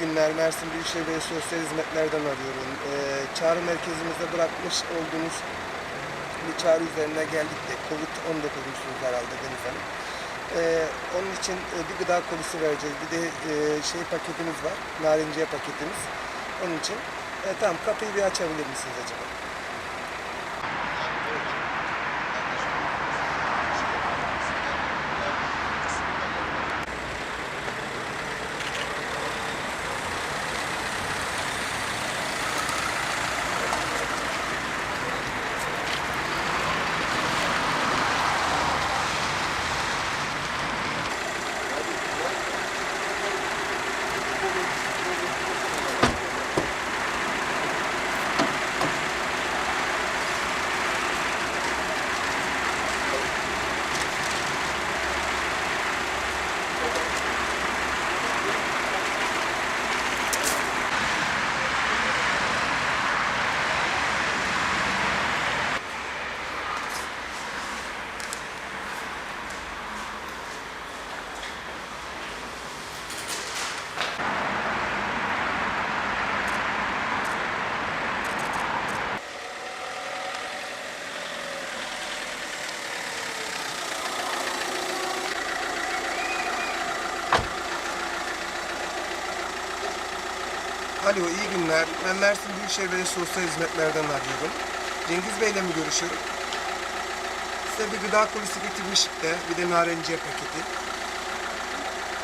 günler. Mersin Büyükşehir Belediye Sosyal Hizmetler'den arıyorum. Ee, çağrı merkezimizde bırakmış olduğunuz bir çağrı üzerine geldik de Covid-19'muşsunuz herhalde Deniz Hanım. Ee, onun için e, bir gıda kolisi vereceğiz. Bir de e, şey paketimiz var. Narinciye paketimiz. Onun için. E, tamam kapıyı bir açabilir misiniz acaba? Alo, iyi günler. Ben Mersin Büyükşehir Belediye Sosyal Hizmetler'den arıyorum. Cengiz Bey'le mi görüşüyorum? Size bir gıda kolisi getirmiştik de, bir de narenciye paketi.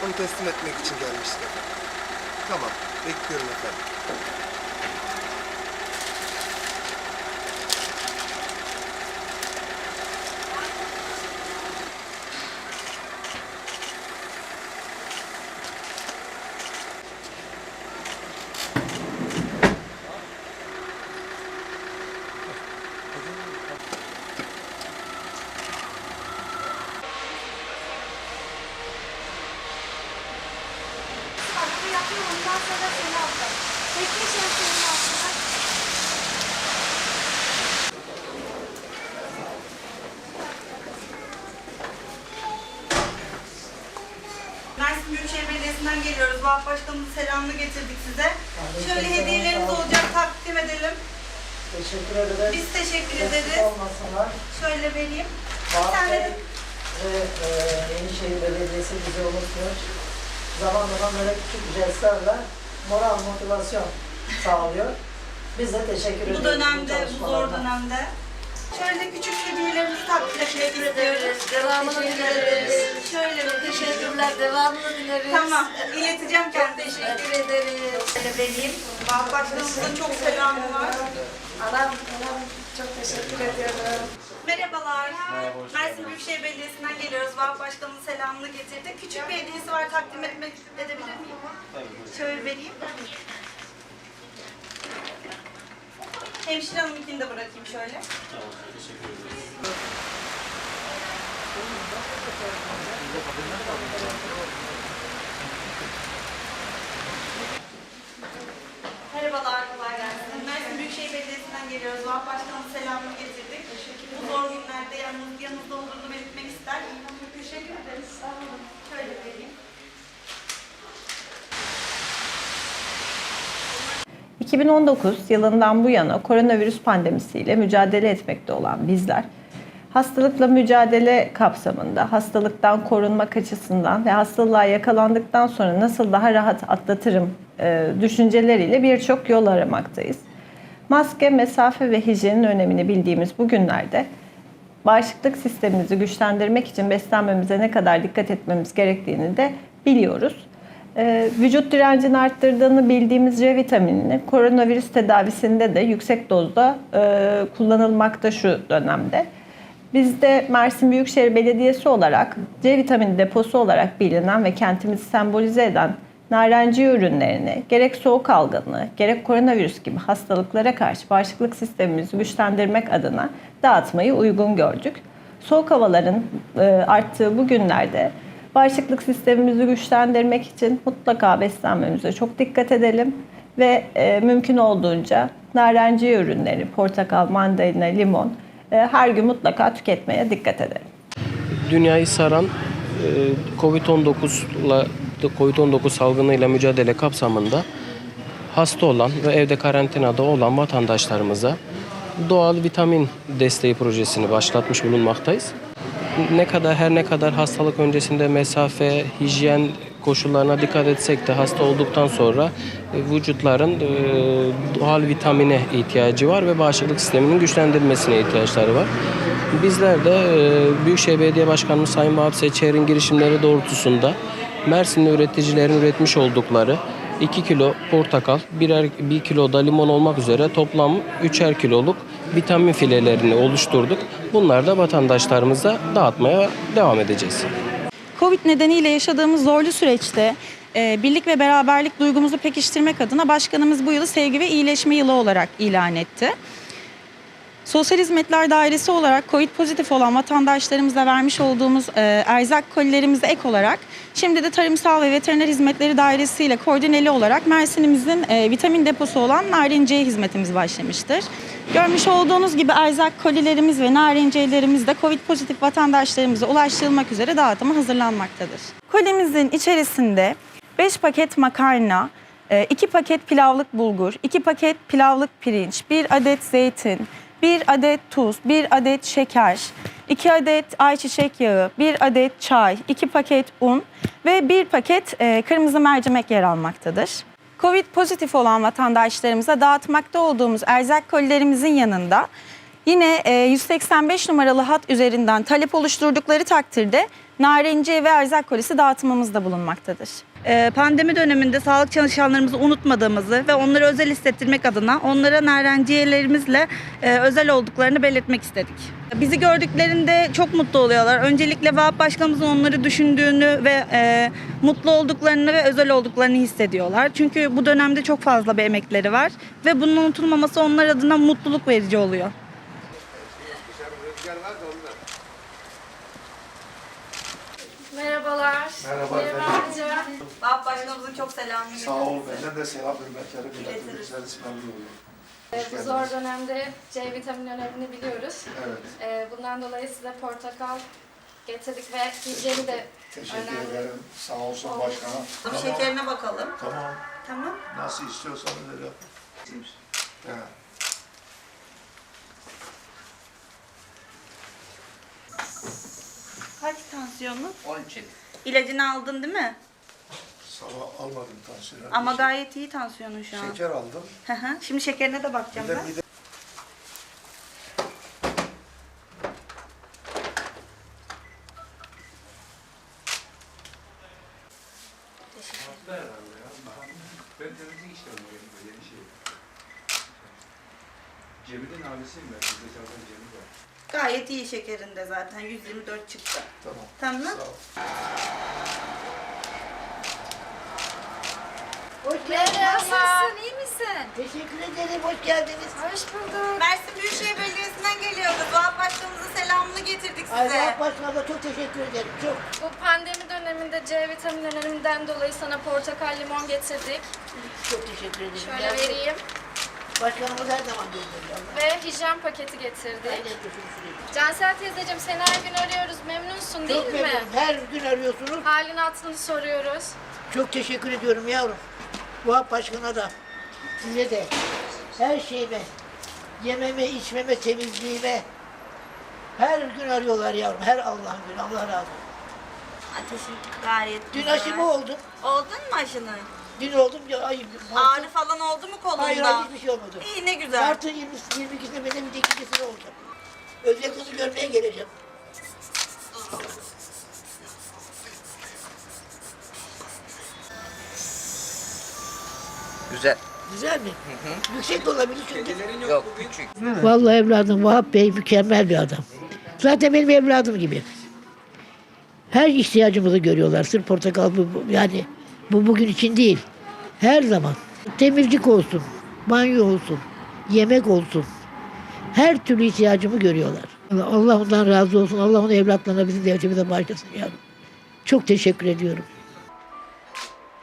Onu teslim etmek için gelmiştim. Tamam, bekliyorum efendim. Belediyesi'nden geliyoruz. Vahap Başkanımızın selamını getirdik size. Şöyle hediyelerimiz olacak takdim edelim. Teşekkür ederim. Biz teşekkür ederiz. olmasınlar. Şöyle vereyim. Bir tane de ve e, Yenişehir Belediyesi bizi unutmuyor. Zaman zaman böyle küçük jestlerle moral motivasyon sağlıyor. Biz de teşekkür ediyoruz. bu dönemde, bu zor dönemde. Şöyle küçük hediyelerimizi takdim etmek istiyoruz. Devamını dileriz. Şöyle bir teşekkür Teşekkürler. Devamını dileriz. Tamam, ileteceğim kendi Teşekkür ederiz. Şöyle vereyim. Vahap çok selamı var. Anam, anam çok teşekkür ediyorum. Merhabalar. Mersin Büyükşehir Belediyesi'nden geliyoruz. Vahap Başkanımın selamını getirdik. Küçük bir hediyesi var. Takdim etmek edebilir miyim? Şöyle vereyim. Hemşire hanımınkini de bırakayım şöyle. Merhabalar, kolay gelsin. Mersin Büyükşehir Belediyesi'nden geliyoruz. Vahap Başkanımın selamını getirdik. Bu zor günlerde yanınız, yanınızda olduğunu belirtmek ister. Teşekkür ederiz. Sağ olun. Şöyle vereyim. 2019 yılından bu yana koronavirüs pandemisiyle mücadele etmekte olan bizler, hastalıkla mücadele kapsamında hastalıktan korunmak açısından ve hastalığa yakalandıktan sonra nasıl daha rahat atlatırım e, düşünceleriyle birçok yol aramaktayız. Maske, mesafe ve hijyenin önemini bildiğimiz bu günlerde bağışıklık sistemimizi güçlendirmek için beslenmemize ne kadar dikkat etmemiz gerektiğini de biliyoruz. Ee, vücut direncini arttırdığını bildiğimiz C vitaminini koronavirüs tedavisinde de yüksek dozda e, kullanılmakta şu dönemde. Biz de Mersin Büyükşehir Belediyesi olarak C vitamini deposu olarak bilinen ve kentimizi sembolize eden narenci ürünlerini gerek soğuk algınlığı gerek koronavirüs gibi hastalıklara karşı bağışıklık sistemimizi güçlendirmek adına dağıtmayı uygun gördük. Soğuk havaların e, arttığı bu günlerde bağışıklık sistemimizi güçlendirmek için mutlaka beslenmemize çok dikkat edelim ve e, mümkün olduğunca narenci ürünleri, portakal, mandalina, limon e, her gün mutlaka tüketmeye dikkat edelim. dünyayı saran e, Covid-19 ile COVID-19 salgınıyla mücadele kapsamında hasta olan ve evde karantinada olan vatandaşlarımıza doğal vitamin desteği projesini başlatmış bulunmaktayız. Ne kadar her ne kadar hastalık öncesinde mesafe, hijyen koşullarına dikkat etsek de hasta olduktan sonra e, vücutların e, doğal vitamine ihtiyacı var ve bağışıklık sisteminin güçlendirilmesine ihtiyaçları var. Bizler de e, Büyükşehir Belediye Başkanımız Sayın Vahap Seçer'in girişimleri doğrultusunda Mersinli üreticilerin üretmiş oldukları 2 kilo portakal, birer 1 kilo da limon olmak üzere toplam 3'er kiloluk vitamin filelerini oluşturduk. Bunları da vatandaşlarımıza dağıtmaya devam edeceğiz. Covid nedeniyle yaşadığımız zorlu süreçte e, birlik ve beraberlik duygumuzu pekiştirmek adına başkanımız bu yılı sevgi ve iyileşme yılı olarak ilan etti. Sosyal Hizmetler Dairesi olarak COVID pozitif olan vatandaşlarımıza vermiş olduğumuz e, erzak kolilerimize ek olarak şimdi de Tarımsal ve Veteriner Hizmetleri Dairesi ile koordineli olarak Mersin'imizin e, vitamin deposu olan Narinciye hizmetimiz başlamıştır. Görmüş olduğunuz gibi erzak kolilerimiz ve narinciyelerimiz de COVID pozitif vatandaşlarımıza ulaştırılmak üzere dağıtıma hazırlanmaktadır. Kolimizin içerisinde 5 paket makarna, 2 paket pilavlık bulgur, 2 paket pilavlık pirinç, 1 adet zeytin, 1 adet tuz, 1 adet şeker, 2 adet ayçiçek yağı, 1 adet çay, 2 paket un ve 1 paket e, kırmızı mercimek yer almaktadır. Covid pozitif olan vatandaşlarımıza dağıtmakta olduğumuz erzak kolilerimizin yanında yine e, 185 numaralı hat üzerinden talep oluşturdukları takdirde narenciye ve erzak kolisi dağıtımımızda bulunmaktadır. Ee, Pandemi döneminde sağlık çalışanlarımızı unutmadığımızı ve onları özel hissettirmek adına onlara narenciyelerimizle e, özel olduklarını belirtmek istedik. Bizi gördüklerinde çok mutlu oluyorlar. Öncelikle Vahap Başkanımızın onları düşündüğünü ve e, mutlu olduklarını ve özel olduklarını hissediyorlar. Çünkü bu dönemde çok fazla bir emekleri var ve bunun unutulmaması onlar adına mutluluk verici oluyor. Merhabalar. Merhaba efendim. hocam. Vahap Başkanımızın çok selamını Sağ ol. Benden de selam hürmetleri milletimize memnun oluyorum. Ee, Bu zor dönemde C vitamini önemini biliyoruz. Evet. Ee, Bundan dolayı size portakal getirdik ve hijyeni de Teşekkür Önemli. ederim. Sağ olsun başkanım. Şekerine bakalım. Tamam. Tamam. Nasıl istiyorsanız öyle yapın. Evet. Tansiyonu? 12. İlacını aldın değil mi? Sabah almadım tansiyonu. Ama gayet iyi tansiyonun şu an. Şeker aldım. Hı hı. Şimdi şekerine de Bir bakacağım de ben. bir de Ben temizlik böyle bir şey. Cemil'in abisiyim ben. Bizde zaten Cemil var. Gayet iyi şekerinde zaten. 124 çıktı. Tamam. Tamam. Sağ ol. Hoş Nasılsın? iyi misin? Teşekkür ederim, hoş geldiniz. Hoş bulduk. Mersin Büyükşehir Belediyesi'nden geliyoruz. Vahap Başkanımızın selamını getirdik Ay size. Vahap Başkan'a çok teşekkür ederim, çok. Bu pandemi döneminde C vitamini öneminden dolayı sana portakal limon getirdik. Çok teşekkür ederim. Şöyle Ya, vereyim. Başkanımız her zaman gönderiyor. Allah. Ve hijyen paketi getirdik. Cansel teyzeciğim seni her gün arıyoruz. Memnunsun değil Çok mi? memnunum. Her gün arıyorsunuz. Halini hatırını soruyoruz. Çok teşekkür ediyorum yavrum. Vahap Başkan'a da, size de, her şeyime, yememe, içmeme, temizliğime, her gün arıyorlar yavrum, her Allah'ın günü, Allah razı olsun. Ateşin gayet Dün güzel. aşımı oldum, Oldun mu aşını? Dün oldum, ya, ay, Ağrı falan oldu mu kolunda? hayır, hayır, hiçbir şey olmadı. İyi ne güzel. Mart'ın 20, 22'sinde benim de olacak. Özge kızı görmeye geleceğim. Güzel. Güzel mi? Yüksek de olabilir çünkü. Yok küçük. Vallahi evladım Vahap Bey mükemmel bir adam. Zaten benim evladım gibi. Her ihtiyacımızı görüyorlar. Sırf portakal bu, bu- yani bu bugün için değil. Her zaman. Temizlik olsun, banyo olsun, yemek olsun. Her türlü ihtiyacımı görüyorlar. Allah ondan razı olsun. Allah onun evlatlarına bizim devletimize bağışlasın yavrum. Çok ediyorum.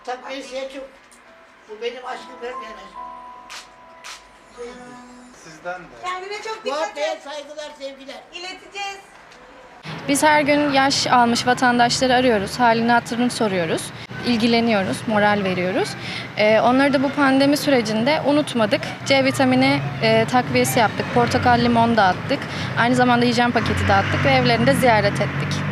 Takviyesiye çok. Bu benim aşkım benim sizden de. Kendine çok dikkat et. saygılar, sevgiler. İleteceğiz. Biz her gün yaş almış vatandaşları arıyoruz. Halini hatırını soruyoruz. İlgileniyoruz, moral veriyoruz. Ee, onları da bu pandemi sürecinde unutmadık. C vitamini e, takviyesi yaptık, portakal limon dağıttık. Aynı zamanda hijyen paketi dağıttık ve evlerinde ziyaret ettik.